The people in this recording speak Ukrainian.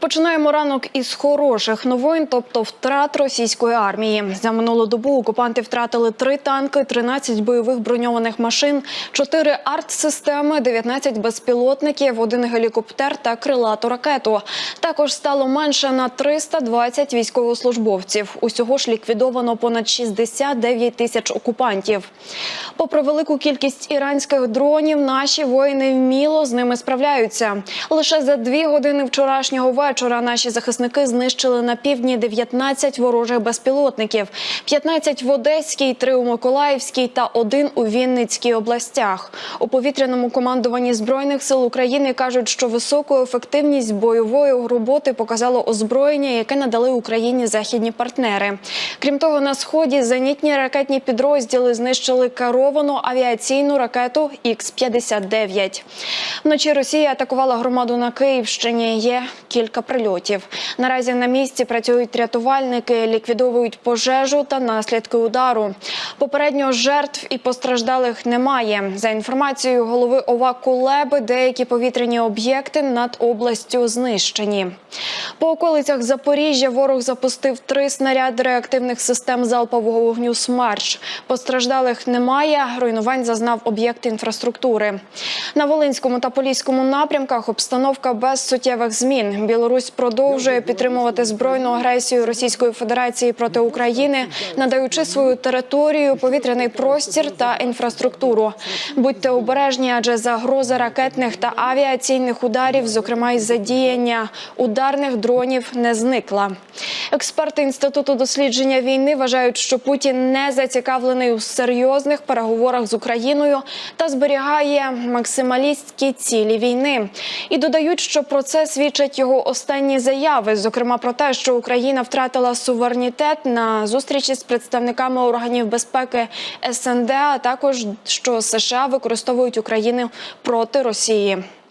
Починаємо ранок із хороших новин, тобто втрат російської армії. За минулу добу окупанти втратили три танки, 13 бойових броньованих машин, 4 артсистеми, 19 безпілотників, один гелікоптер та крилату ракету. Також стало менше на 320 військовослужбовців. Усього ж ліквідовано понад 69 тисяч окупантів. Попри велику кількість іранських дронів, наші воїни вміло з ними справляються. Лише за дві години вчорашнього вечора наші захисники знищили на півдні 19 ворожих безпілотників, 15 в Одеській, 3 у Миколаївській та один у Вінницькій областях. У повітряному командуванні збройних сил України кажуть, що високу ефективність бойової роботи показало озброєння, яке надали Україні західні партнери. Крім того, на сході зенітні ракетні підрозділи знищили керовану авіаційну ракету Х-59. Вночі Росія атакувала громаду на Київщині. Є кілька прильотів. Наразі на місці працюють рятувальники, ліквідовують пожежу та наслідки удару. Попередньо жертв і постраждалих немає. За інформацією голови ОВА Кулеби, деякі повітряні об'єкти над областю знищені. По околицях Запоріжжя ворог запустив три снаряди реактивних систем залпового вогню «Смерч». Постраждалих немає. Руйнувань зазнав об'єкт інфраструктури. На Волинському та Поліському напрямках обстановка без суттєвих змін. Білорусь продовжує підтримувати збройну агресію Російської Федерації проти України, надаючи свою територію, повітряний простір та інфраструктуру. Будьте обережні, адже загроза ракетних та авіаційних ударів, зокрема й задіяння ударних дронів, не зникла. Експерти інституту дослідження війни вважають, що Путін не зацікавлений у серйозних переговорах з Україною та зберігає максималістські цілі війни. І додають, що про це свідчать його останні заяви, зокрема про те, що Україна втратила суверенітет на зустрічі з представниками органів безпеки СНД, а також що США використовують Україну проти Росії.